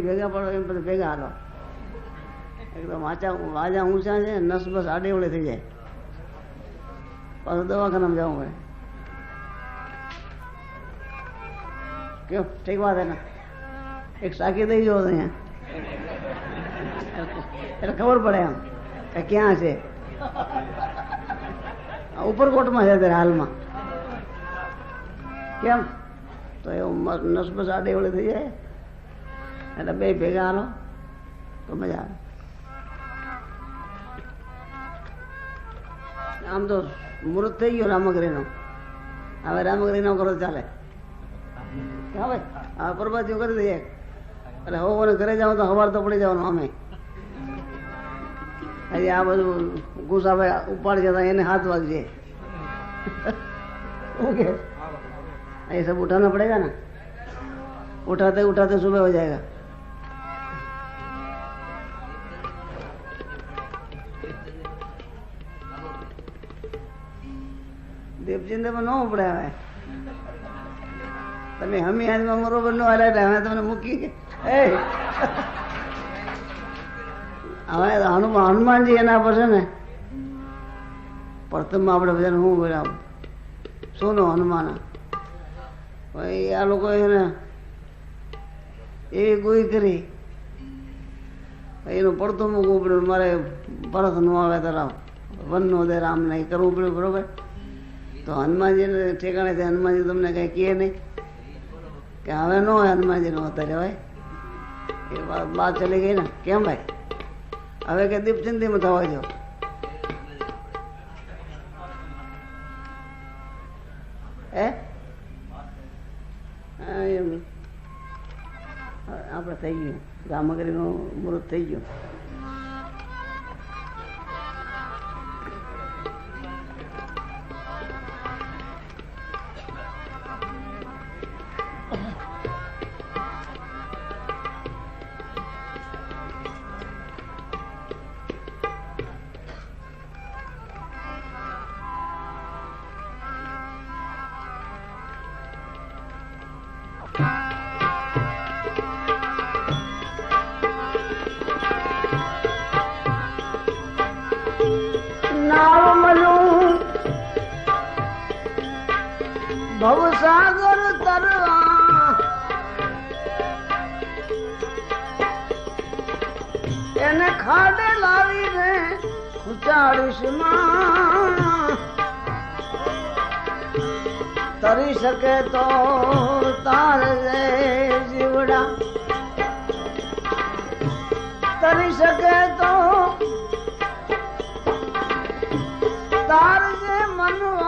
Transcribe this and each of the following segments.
બે ભેગા પડો એમ બધા ભેગા હાલો. એકદમ વાંચા વાજા ઊંચા છે, નસ બસ આડેવડે થઈ જાય. પાછું દવાખાનામાં જવું પડે. કેવું ઠીક વાત એના. એક સાકી દઈ જવો અહીંયા. એટલે ખબર પડે એમ કે ક્યાં છે. ઉપરકોટમાં છે અત્યારે હાલમાં. કેમ? તો એવું નસબસ નસ બસ આડેવડે થઈ જાય. એટલે બે ભેગા હાલો તો મજા આવે આમ તો મુહૂર્ત થઈ ગયો રામગરીનો હવે રામગરીનો કરો ચાલે હા ભાઈ હા પ્રભાતીઓ કરી દઈએ એટલે હવે ઘરે જાઉં તો સવાર તો પડી જવાનું અમે હજી આ બધું ગુસ્સા ભાઈ ઉપાડી જતા એને હાથ વાગજે ઓકે ये सब उठाना पड़ेगा ना उठाते उठाते सुबह हो जाएगा દેવચિંતામાં ન હવે તમે હમી હાથમાં બરોબર નો હાલ્યા હવે તમને મૂકી હવે હનુમાન હનુમાનજી એના પર છે ને પ્રથમમાં આપણે બધાને શું નો સોનો હનુમાન. ભાઈ આ લોકો એને એવી ગોઈ કરી. એનું પડતું મૂકવું પડ્યું, મારે ભરત નો આવે તરાવ. વન નો દે રામ નહીં કરવું પડ્યું, બરોબર? તો હનુમાનજી ઠેકાણે છે, હનુમાનજી તમને કઈ કહે નહીં. કે હવે ન હોય હનુમાનજી નો અત્યારે હોય. એ વાત બાદ ચલી ગઈ ને. કેમ ભાઈ? હવે કે દીપચંદીમાં થવા જો. હે? આપણે થઈ ગયું. રામગરીનું મૃત થઈ ગયું. એને ખાડે લાવીને ઉચાડીશ તરી શકે તો તાર રે જીવડા. તરી શકે તો તાર જે મનવા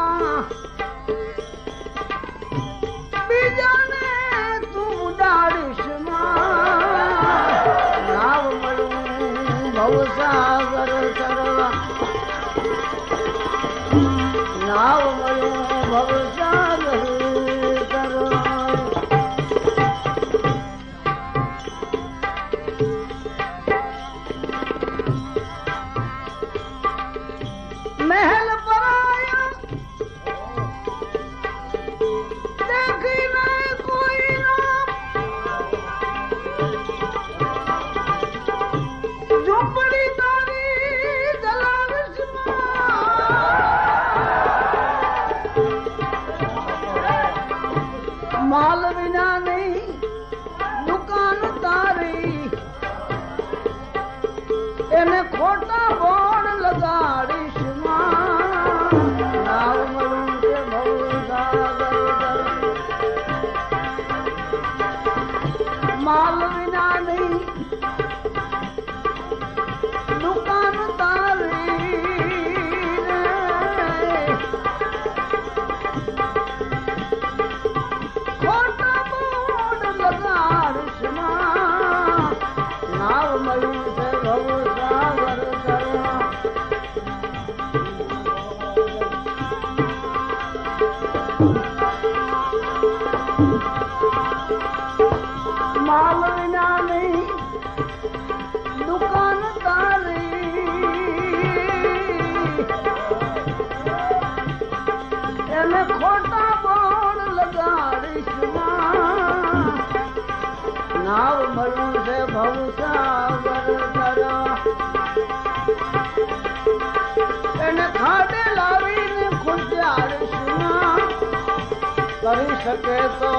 ڪري سگهي ٿو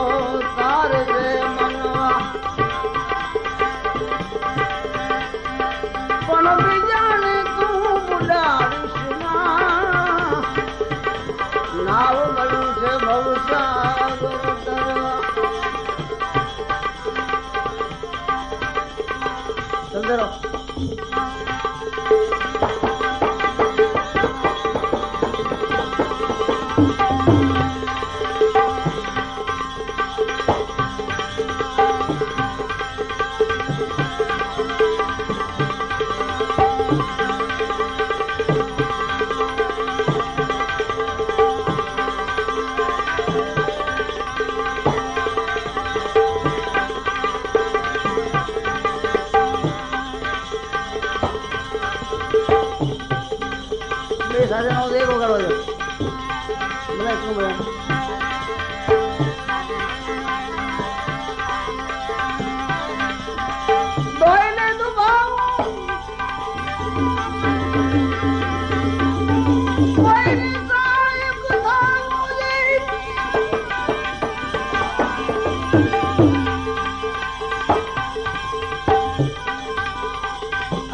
تار جي من Yıldarov.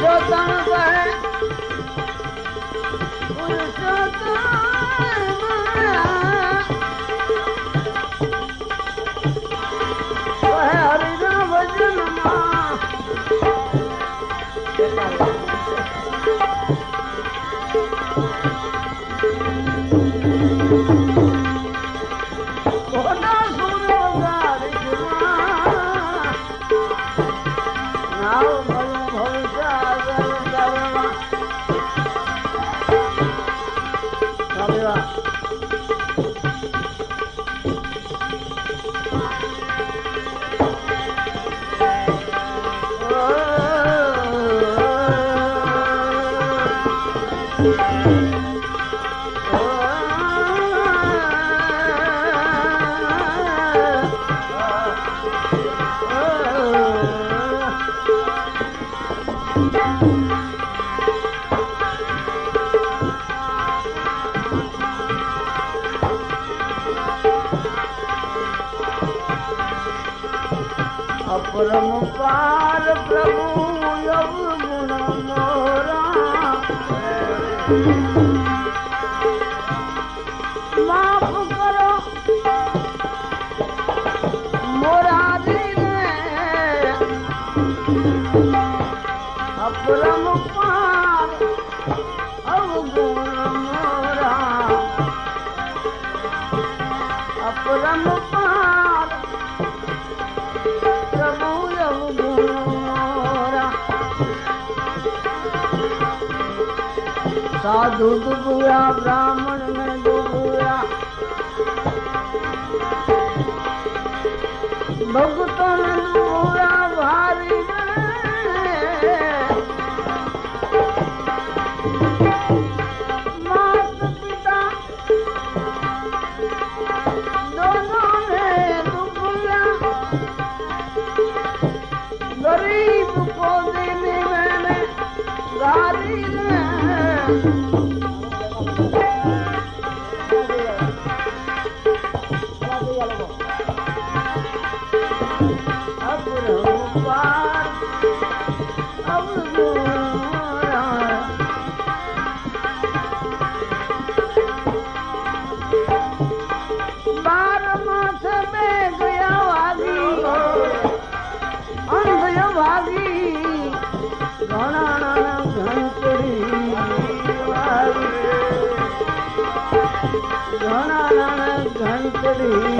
पुरुषोत्तम पुरुषोत्तम la luz. સાધુ ડૂબુયા બ્રાહ્મણ ને ડૂબુયા ભગત Thank you. காதலி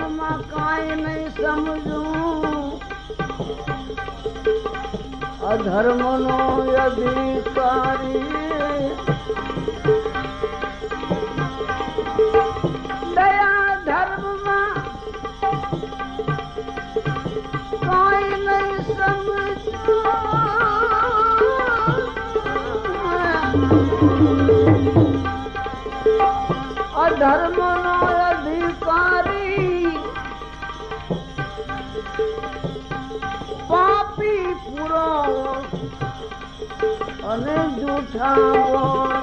अधर्म नया धर्म कोई नहीं समझो अधर्म জলে জুঠাও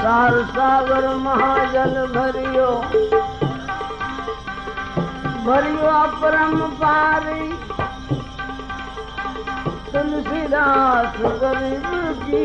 साल सागर महाजल भरियो। भरियो परम पारी। तुलसीदास गरीब की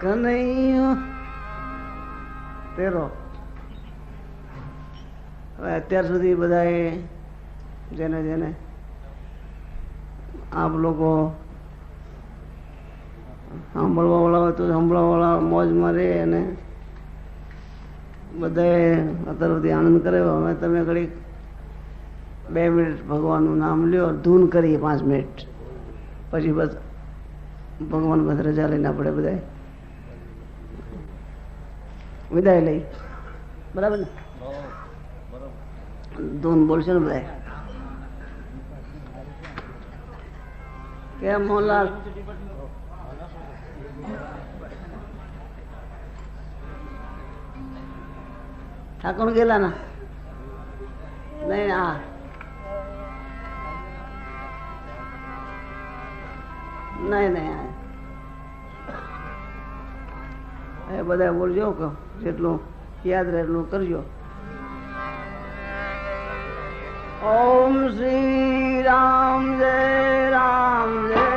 કનૈયો તેરો હવે અત્યાર સુધી બધાએ જેને જેને આપ લોકો સાંભળવા વાળા હોય તો સાંભળવા વાળા મોજમાં રહે અને બધાએ અત્યાર સુધી આનંદ કર્યો હવે તમે ઘડીક બે મિનિટ ભગવાનનું નામ લ્યો ધૂન કરીએ પાંચ મિનિટ પછી બસ ભગવાન બસ રજા લઈને આપણે બધા વિદાય લઈ. બરાબર ને? ધૂન બોલશે ને બધા કેમ મોલા ઠાકોર ગયેલા ના? નહીં, હા. નહીં નહીં એ બધા બોલજો કે જેટલું યાદ રહે એટલું કરજો. ઓમ શ્રી રામ જય રામ જય જય.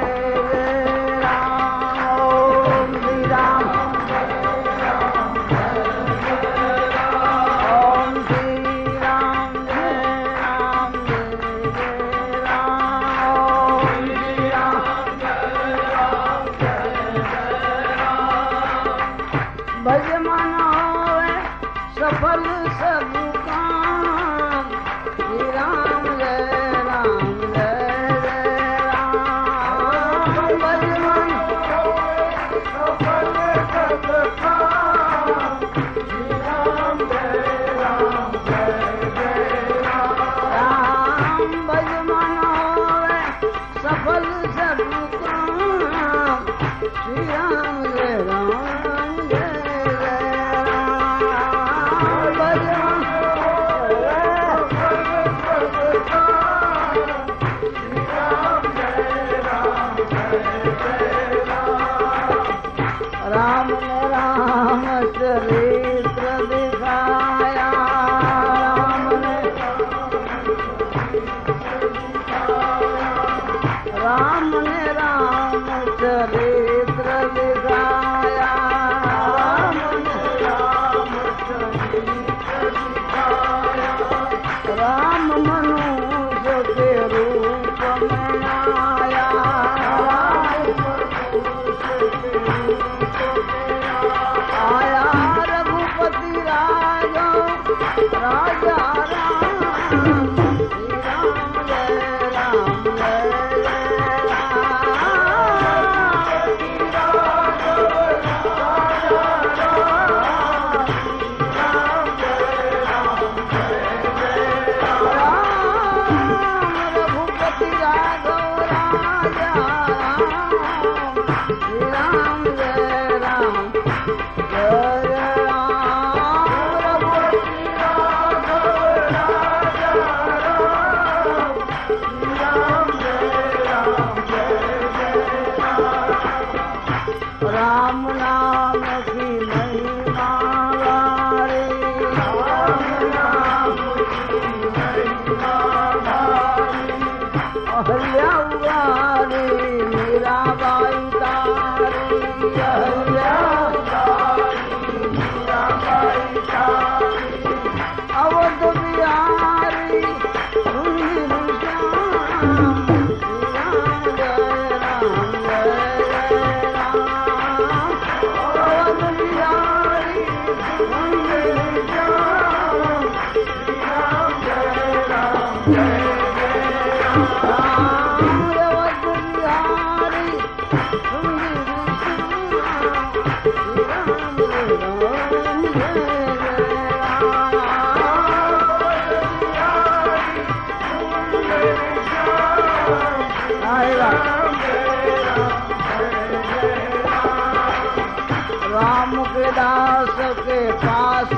દાસ કે પાસ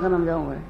વાજા ઊંચા છે